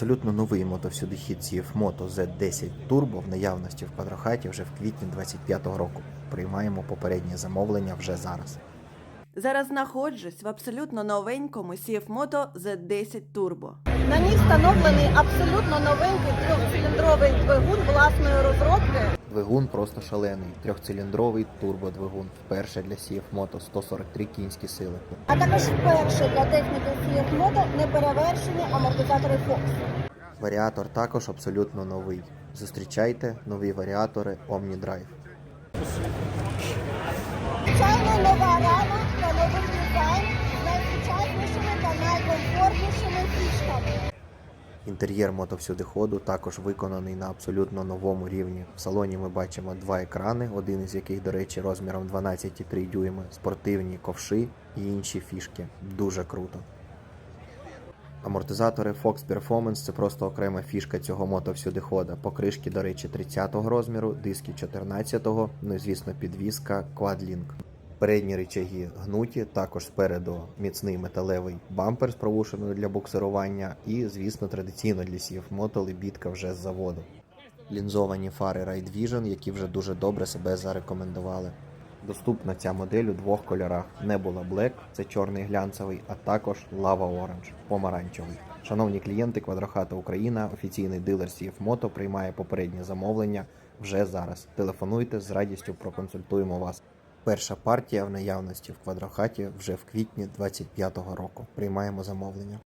Абсолютно новий мотовсюдихід CF Moto Z10 Turbo в наявності в квадрохаті вже в квітні 25-го року. Приймаємо попереднє замовлення вже зараз. Зараз знаходжусь в абсолютно новенькому CF Moto Z10 Turbo. На ній встановлений абсолютно новенький трьохциліндровий двигун власної розробки. Двигун просто шалений, трьохциліндровий турбодвигун. Вперше для CF Moto 143 кінські сили. А також вперше для техніки Fiat Moto неперевершені амортизатори Fox. Варіатор також абсолютно новий. Зустрічайте нові варіатори OmniDrive. Звичайно, нова Інтер'єр мотовсюдиходу також виконаний на абсолютно новому рівні. В салоні ми бачимо два екрани, один із яких, до речі, розміром 12,3 дюйми, спортивні ковши і інші фішки. Дуже круто. Амортизатори Fox Performance це просто окрема фішка цього мотовсюдихода. Покришки, до речі, 30-го розміру, диски 14-го, ну і звісно, підвіска Quadlink. Передні речаги гнуті, також спереду міцний металевий бампер з провушеною для буксирування, і, звісно, традиційно для CF Moto лебідка вже з заводу. Лінзовані фари Ride Vision, які вже дуже добре себе зарекомендували. Доступна ця модель у двох кольорах: Nebula Black, це чорний глянцевий, а також Lava Orange, помаранчевий. Шановні клієнти Квадрохата Україна, офіційний дилер CF Moto приймає попереднє замовлення вже зараз. Телефонуйте з радістю проконсультуємо вас. Перша партія в наявності в квадрохаті вже в квітні 25-го року. Приймаємо замовлення.